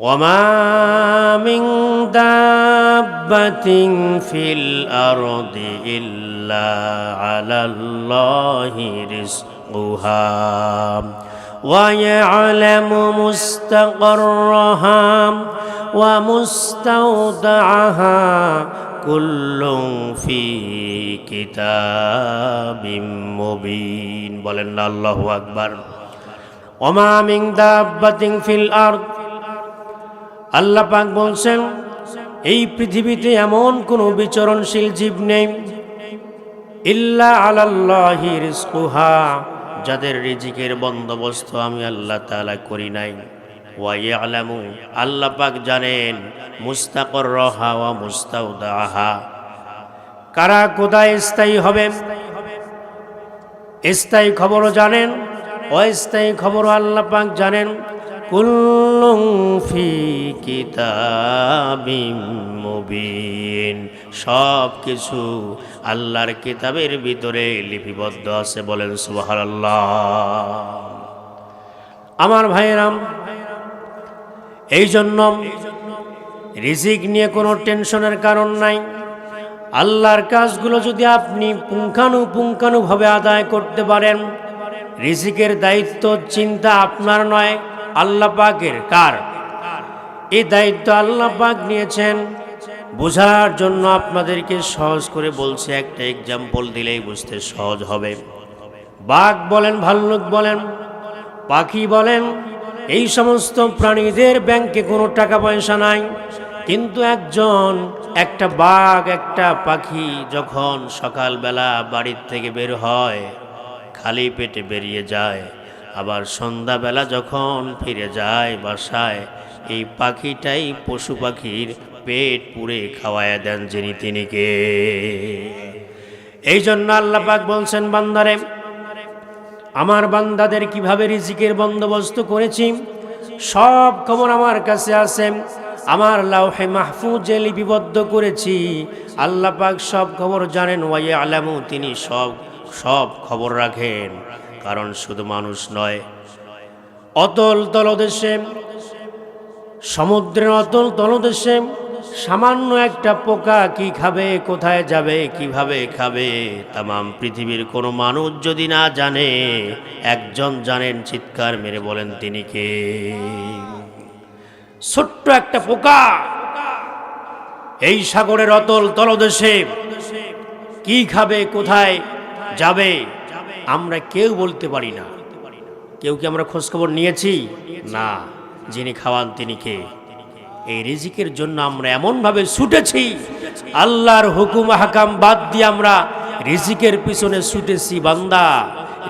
وما من دابة في الأرض إلا على الله رزقها ويعلم مستقرها ومستودعها كل في كتاب مبين بلنا الله أكبر وما من دابة في الأرض আল্লাহ পাক বলছেন, এই পৃথিবীতে এমন কোনো বিচরণশীল জীব নেই, ইল্লা আলাল্লাহি রিজকুহা, যাদের রিজিকের বন্দোবস্ত আমি আল্লাহ তাআলা করি নাই। ওয়াই আলামু আল্লাহ পাক জানেন, মুস্তাকর রহা ওয়া মুস্তাউদাহা। কারা কোথায় স্থায়ী হবে? স্থায়ী খবরও জানেন, অস্থায়ী খবরও আল্লাহ পাক জানেন। কুল্লুং ফি কিতাবিম সব কিছু আল্লাহর কিতাবের ভিতরে লিপিবদ্ধ আছে বলেন সুবহানাল্লাহ। আমার ভাইয়েরাম এই জন্য রিজিক নিয়ে কোনো টেনশনের কারণ নাই। আল্লাহর কাজগুলো যদি আপনি পুঙ্খানুপুঙ্খানুভাবে আদায় করতে পারেন, রিজিকের দায়িত্ব চিন্তা আপনার নয়। আল্লাহ পাকের কার? এই দায়িত্ব আল্লাহ পাক নিয়েছেন। বোঝার জন্য আপনাদেরকে সহজ করে বলছে, একটা এক্সাম্পল দিলেই বুঝতে সহজ হবে। বাঘ বলেন, ভাল্লুক বলেন, পাখি বলেন, এই সমস্ত প্রাণীদের ব্যাংকে কোনো টাকা পয়সা নাই। কিন্তু একজন, একটা বাঘ, একটা পাখি যখন সকালবেলা বাড়ির থেকে বের হয়, খালি পেটে বেরিয়ে যায় আবার সন্ধ্যাবেলা যখন ফিরে যায় বাসায়, এই পাখিটাই পশু পাখির পেট পুড়ে খাওয়ায় দেন যিনি তিনিকে। এই জন্য আল্লাপাক বলছেন, বান্দারে, আমার বান্দাদের কীভাবে রিজিকের বন্দোবস্ত করেছি? সব খবর আমার কাছে আছে, আমার লাউহে মাহফুজে লিপিবদ্ধ করেছি। আল্লাপাক সব খবর জানেন ওয়াই আলামু তিনি সব সব খবর রাখেন। কারণ শুধু মানুষ নয়, অতল তলদেশে, সমুদ্রের অতল তলদেশে সামান্য একটা পোকা কি খাবে, কোথায় যাবে, কীভাবে খাবে তাম পৃথিবীর কোনো মানুষ যদি না জানে, একজন জানেন চিৎকার মেরে বলেন তিনি কে? ছোট্ট একটা পোকা এই সাগরের অতল তলদেশে কি খাবে, কোথায় যাবে আমরা কেউ বলতে পারি না। কেউ কি আমরা খোঁজখবর নিয়েছি? না। যিনি খাওয়ান তিনি কে? এই রিজিকের জন্য আমরা এমনভাবে ছুটেছি। আল্লাহর হুকুম হাকাম বাদ দিয়ে আমরা রিজিকের পিছনে ছুটেছি বান্দা।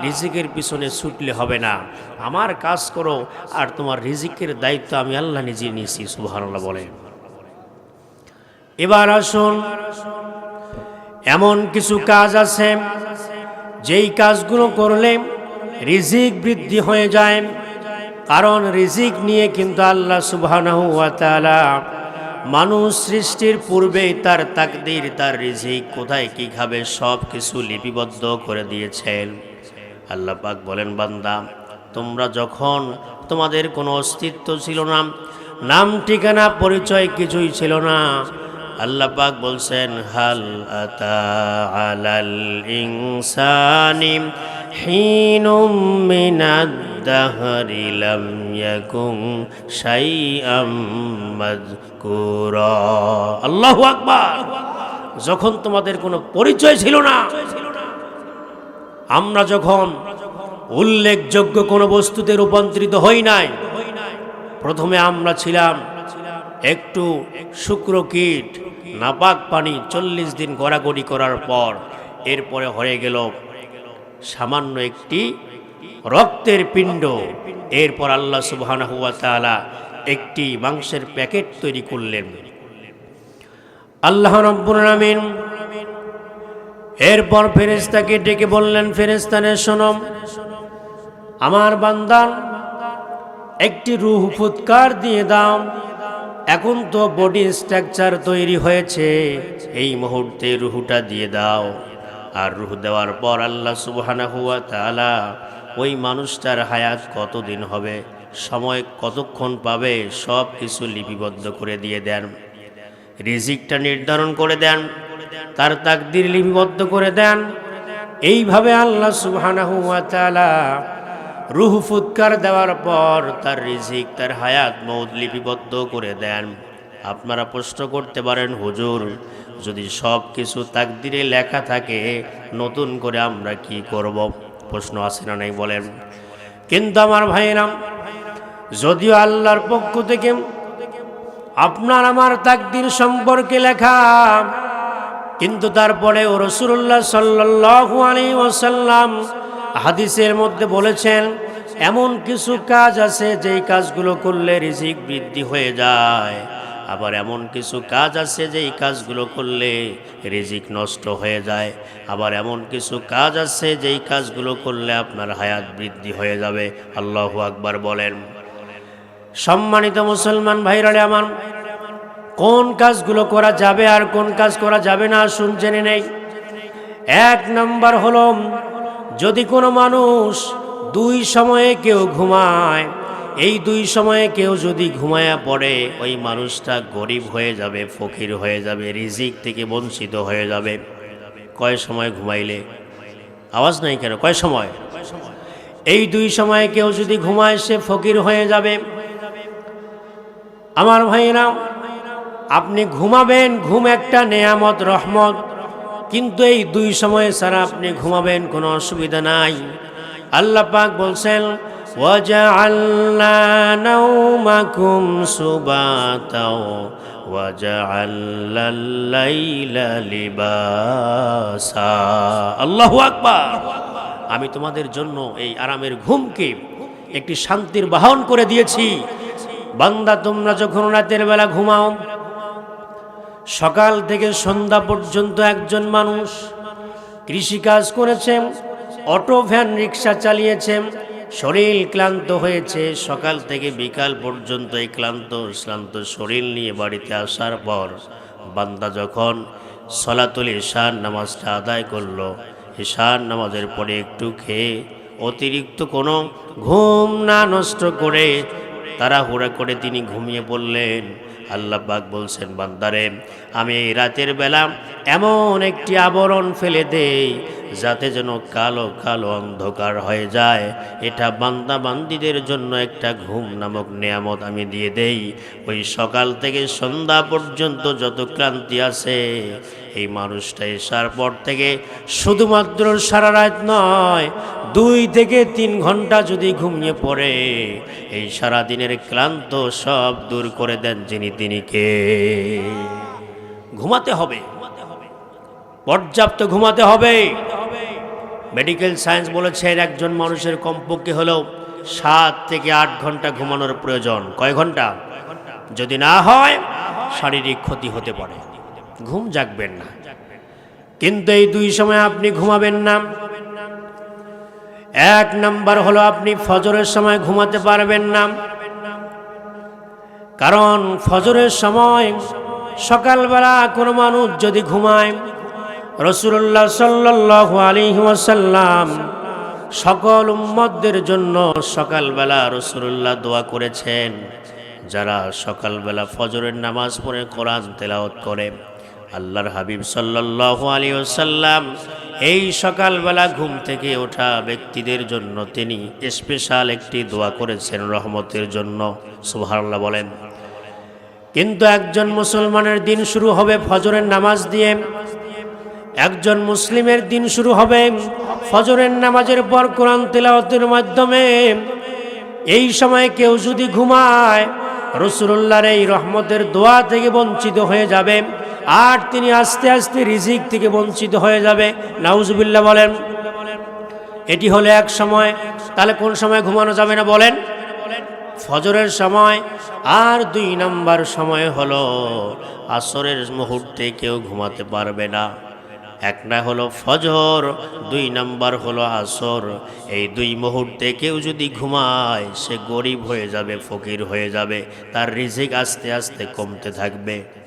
রিজিকের পিছনে ছুটলে হবে না। আমার কাজ করো, আর তোমার রিজিকের দায়িত্ব আমি আল্লাহ নিজে নিয়েছি, সুবহানাল্লাহ বলে এবার আসুন, এমন কিছু কাজ আছে যেই কাজগুলো করলে রিজিক বৃদ্ধি হয়ে যায়, কারণ রিজিক নিয়ে কিন্তু আল্লাহ তাআলা মানুষ সৃষ্টির পূর্বেই তার তাকদির, তার রিজিক কোথায়, কি খাবে সব কিছু লিপিবদ্ধ করে দিয়েছেন। আল্লাহ পাক বলেন, বান্দা, তোমরা যখন তোমাদের কোনো অস্তিত্ব ছিল না, নাম, ঠিকানা, পরিচয় কিছুই ছিল না আল্লাহ পাক বলছেন, হাল আতা আলাল ইনসানি হিনুম মিনাদ দাহরি লাম ইয়াকুম শাইআম মাযকুরা। আল্লাহু আকবার। যখন তোমাদের কোনো পরিচয় ছিল না, আমরা যখন উল্লেখযোগ্য কোনো বস্তুতে রূপান্তরিত হই নাই, প্রথমে আমরা ছিলাম একটু শুক্র কীট নাপাক পানি চল্লিশ দিন গড়াগড়ি করার পর এরপরে হয়ে গেল সামান্য একটি রক্তের পিণ্ড। এরপর আল্লাহ সুবহানাহু ওয়া তাআলা একটি মাংসের প্যাকেট তৈরি করলেন। আল্লাহ রব্বুল আলামিন এরপর ফেরেস্তাকে ডেকে বললেন ফেরেশতানের শোনম আমার বান্দান একটি রুহ ফুৎকার দিয়ে দাও। এখন তো বডি স্ট্রাকচার তৈরি হয়েছে। এই মুহূর্তে রুহুটা দিয়ে দাও। আর রুহ দেওয়ার পর আল্লাহ সুবহানাহু ওয়া তাআলা ওই মানুষটার হায়াত কতদিন হবে, সময় কতক্ষণ পাবে, সব কিছু লিপিবদ্ধ করে দিয়ে দেন। রিজিকটা নির্ধারণ করে দেন, তার তাকদির লিপিবদ্ধ করে দেন। এইভাবে আল্লাহ সুবহানাহু ওয়া তাআলা রুহ ফুৎকার দেওয়ার পর তার রিজিক, তার হায়াত মৌদ লিপিবদ্ধ করে দেন। আপনারা প্রশ্ন করতে পারেন, হুজুর, যদি সব কিছু তাকদিরে লেখা থাকে, নতুন করে আমরা কি করব? প্রশ্ন আসে না নাই বলেন। কিন্তু আমার ভাইরাম যদিও আল্লাহর পক্ষ থেকে আপনার আমার তাকদির সম্পর্কে লেখা, কিন্তু তারপরে ও রসুল্লাহ সাল্লাহু আলী ওসাল্লাম হাদিসের মধ্যে বলেছেন, এমন কিছু কাজ আছে যেই কাজগুলো করলে রিজিক বৃদ্ধি হয়ে যায়। আবার এমন কিছু কাজ আছে যেই কাজগুলো করলে রিজিক নষ্ট হয়ে যায়। আবার এমন কিছু কাজ আছে যেই কাজগুলো করলে আপনার হায়াত বৃদ্ধি হয়ে যাবে। আল্লাহ আকবার বলেন। সম্মানিত মুসলমান ভাইরালে আমার, কোন কাজগুলো করা যাবে আর কোন কাজ করা যাবে না শুন জেনে নেই? এক নম্বর হলো যদি কোনো মানুষ দুই সময়ে কেউ ঘুমায়, এই দুই সময়ে কেউ যদি ঘুমায়া পড়ে, ওই মানুষটা গরিব হয়ে যাবে, ফকির হয়ে যাবে, রিজিক থেকে বঞ্চিত হয়ে যাবে। কয় সময় ঘুমাইলে? আওয়াজ নাই কেন? কয় সময়? এই দুই সময়ে কেউ যদি ঘুমায়, সে ফকির হয়ে যাবে। আমার ভাইয়েরা, আপনি ঘুমাবেন, ঘুম একটা নেয়ামত, রহমত। কিন্তু এই দুই সময়ে ছাড়া আপনি ঘুমাবেন কোনো অসুবিধা নাই আল্লাহ পাক বলছেন وجعلنا نومكم سباتا وجعلنا الليل لباسا আল্লাহু আকবার আমি তোমাদের জন্য এই আরামের ঘুমকে একটি শান্তির বাহন করে দিয়েছি বান্দা তোমরা যখন রাতের বেলা ঘুমাও সকাল থেকে সন্ধ্যা পর্যন্ত একজন মানুষ কৃষিকাজ করেছেন অটো, ভ্যান, রিক্সা চালিয়েছেন শরীর ক্লান্ত হয়েছে। সকাল থেকে বিকাল পর্যন্ত এই ক্লান্ত শ্রান্ত শরীর নিয়ে বাড়িতে আসার পর বান্দা যখন সলাতুল ঈশান নামাজটা আদায় করল, ঈশান নামাজের পরে একটু খেয়ে অতিরিক্ত কোনো ঘুম না নষ্ট করে তারা হুড়া করে তিনি ঘুমিয়ে পড়লেন। আল্লাহ বলছেন, বান্দারে, আমি এই রাতের বেলা এমন একটি আবরণ ফেলে দেই যাতে যেন কালো কালো অন্ধকার হয়ে যায়। এটা বান্দা বান্দিদের জন্য একটা ঘুম নামক নিয়ামত আমি দিয়ে দেই। ওই সকাল থেকে সন্ধ্যা পর্যন্ত যত ক্লান্তি আছে, এই মানুষটা এসার পর থেকে শুধুমাত্র সারা রাত নয় দুই থেকে তিন ঘণ্টা যদি ঘুমিয়ে পড়ে, এই সারা দিনের ক্লান্ত সব দূর করে দেন যিনি তিনি কে। ঘুমাতে হবে। পর্যাপ্ত ঘুমাতে হবে। মেডিকেল সায়েন্স বলেছেন একজন মানুষের কমপক্ষে হলেও সাত থেকে আট ঘণ্টা ঘুমানোর প্রয়োজন। কয় ঘণ্টা? যদি না হয়, শারীরিক ক্ষতি হতে পারে। ঘুম জাগবেন না। কিন্তু এই দুই সময় আপনি ঘুমাবেন না। এক নাম্বার হলো আপনি ফজরের সময় ঘুমাতে পারবেন না। কারণ ফজরের সময় সকালবেলা কোনো মানুষ যদি ঘুমায় রসুল্লাহ সাল্লাহ আলী ওয়াসাল্লাম সকল উম্মতদের জন্য সকালবেলা রসুল্লাহ দোয়া করেছেন। যারা সকালবেলা ফজরের নামাজ পড়ে কোরআন তেলাওত করে আল্লাহর হাবিব সাল্লাহ আলী ওসাল্লাম এই সকালবেলা ঘুম থেকে ওঠা ব্যক্তিদের জন্য তিনি স্পেশাল একটি দোয়া করেছেন রহমতের জন্য। সুবহানাল্লাহ বলেন, কিন্তু একজন মুসলমানের দিন শুরু হবে ফজরের নামাজ দিয়ে, একজন মুসলিমের দিন শুরু হবে ফজরের নামাজের পর কোরআন তেলাওয়াতের মাধ্যমে। এই সময় কেউ যদি ঘুমায় রসুল্লাহর এই রহমতের দোয়া থেকে বঞ্চিত হয়ে যাবে। আর তিনি আস্তে আস্তে রিজিক থেকে বঞ্চিত হয়ে যাবে। নাউজুবিল্লাহ বলেন, এটি হলো এক সময়, তাহলে কোন সময় ঘুমানো যাবে না বলেন? ফজরের সময় আর দুই নাম্বার সময় হলো আসরের মুহূর্তে কেউ ঘুমাতে পারবে না। এক না হলো ফজর, দুই নাম্বার হলো আসর। এই দুই মুহূর্তে কেউ যদি ঘুমায়, সে গরিব হয়ে যাবে, ফকির হয়ে যাবে, তার রিজিক আস্তে আস্তে কমতে থাকবে।